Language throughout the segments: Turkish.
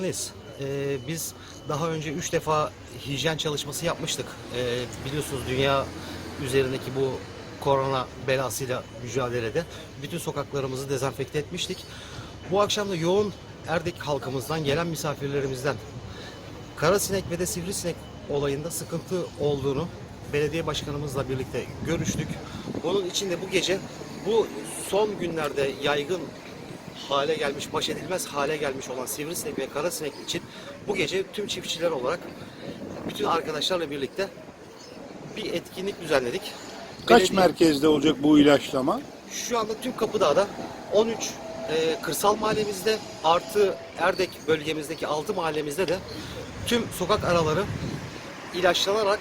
heyecanlıyız. Ee, biz daha önce 3 defa hijyen çalışması yapmıştık. Ee, biliyorsunuz dünya üzerindeki bu korona belasıyla mücadelede bütün sokaklarımızı dezenfekte etmiştik. Bu akşam da yoğun Erdek halkımızdan gelen misafirlerimizden Karasinek ve de sivrisinek olayında sıkıntı olduğunu belediye başkanımızla birlikte görüştük. Onun için de bu gece bu son günlerde yaygın hale gelmiş, baş edilmez hale gelmiş olan sivrisinek ve karasinek için bu gece tüm çiftçiler olarak bütün arkadaşlarla birlikte bir etkinlik düzenledik. Kaç Belediye- merkezde olacak bu ilaçlama? şu anda tüm Kapıdağ'da 13 e, kırsal mahallemizde artı Erdek bölgemizdeki 6 mahallemizde de tüm sokak araları ilaçlanarak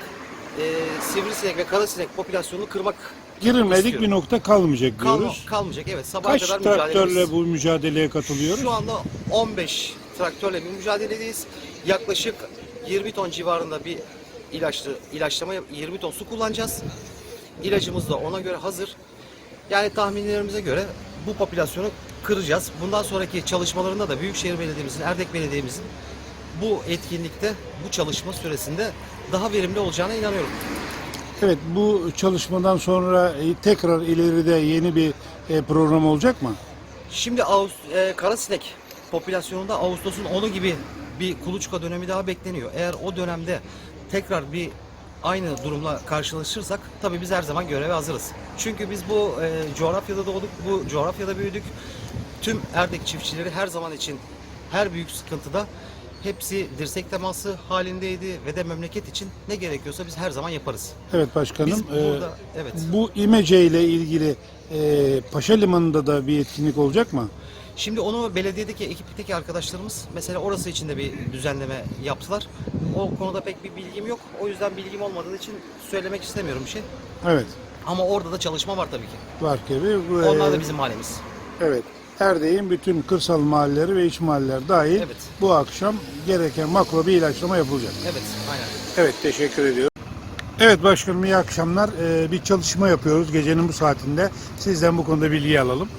e, sivrisinek ve karasinek popülasyonunu kırmak Girilmedik istiyorum. bir nokta kalmayacak Kalma- diyoruz. kalmayacak. Evet sabaha Kaç kadar traktörle mücadelemiz. bu mücadeleye katılıyoruz? Şu anda 15 traktörle bir mücadeledeyiz. Yaklaşık 20 ton civarında bir ilaçlı ilaçlama 20 ton su kullanacağız. İlacımız da ona göre hazır. Yani tahminlerimize göre bu popülasyonu kıracağız. Bundan sonraki çalışmalarında da Büyükşehir Belediye'mizin, Erdek Belediye'mizin bu etkinlikte, bu çalışma süresinde daha verimli olacağına inanıyorum. Evet bu çalışmadan sonra e, tekrar ileride yeni bir e, program olacak mı? Şimdi Ağust e, karasinek popülasyonunda Ağustos'un 10'u gibi bir kuluçka dönemi daha bekleniyor. Eğer o dönemde tekrar bir aynı durumla karşılaşırsak tabii biz her zaman göreve hazırız. Çünkü biz bu e, coğrafyada doğduk, bu coğrafyada büyüdük. Tüm Erdek çiftçileri her zaman için her büyük sıkıntıda hepsi dirsek teması halindeydi ve de memleket için ne gerekiyorsa biz her zaman yaparız. Evet başkanım. Biz e, burada evet. Bu İmece ile ilgili e, Paşa Limanı'nda da bir etkinlik olacak mı? Şimdi onu belediyedeki ekipteki arkadaşlarımız mesela orası için de bir düzenleme yaptılar. O konuda pek bir bilgim yok. O yüzden bilgim olmadığı için söylemek istemiyorum bir şey. Evet. Ama orada da çalışma var tabii ki. Var gibi. Onlar e, da bizim mahallemiz. Evet. Erdek'in bütün kırsal mahalleleri ve iç mahalleler dahil Evet. bu akşam gereken makro bir ilaçlama yapılacak. Evet, aynen. Evet teşekkür ediyorum. Evet başkanım iyi akşamlar. Ee, bir çalışma yapıyoruz gecenin bu saatinde. Sizden bu konuda bilgi alalım.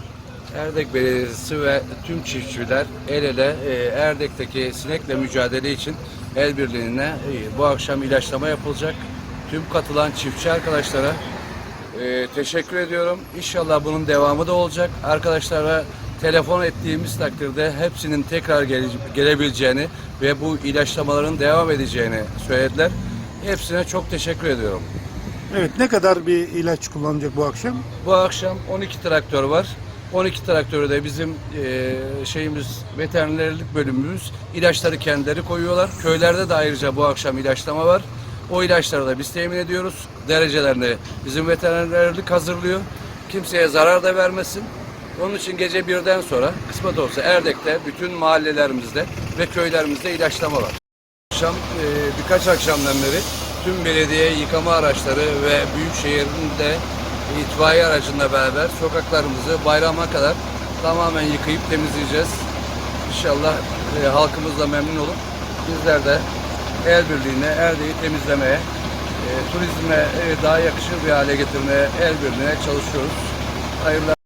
Erdek Belediyesi ve tüm çiftçiler el ele e, Erdek'teki sinekle mücadele için el birliğine e, bu akşam ilaçlama yapılacak. Tüm katılan çiftçi arkadaşlara e, teşekkür ediyorum. İnşallah bunun devamı da olacak. Arkadaşlara telefon ettiğimiz takdirde hepsinin tekrar gele- gelebileceğini ve bu ilaçlamaların devam edeceğini söylediler. Hepsine çok teşekkür ediyorum. Evet ne kadar bir ilaç kullanacak bu akşam? Bu akşam 12 traktör var. 12 traktörü de bizim e, şeyimiz veterinerlik bölümümüz ilaçları kendileri koyuyorlar. Köylerde de ayrıca bu akşam ilaçlama var. O ilaçları da biz temin ediyoruz. Derecelerini bizim veterinerlik hazırlıyor. Kimseye zarar da vermesin. Onun için gece birden sonra kısmet olsa Erdek'te bütün mahallelerimizde ve köylerimizde ilaçlama var. Akşam e, birkaç akşamdan beri tüm belediye yıkama araçları ve büyükşehirin de itfaiye aracıyla beraber sokaklarımızı bayrama kadar tamamen yıkayıp temizleyeceğiz. İnşallah e, halkımız da memnun olup bizler de el birliğine Erdek'i temizlemeye, e, turizme e, daha yakışır bir hale getirmeye el birliğine çalışıyoruz. Hayırlı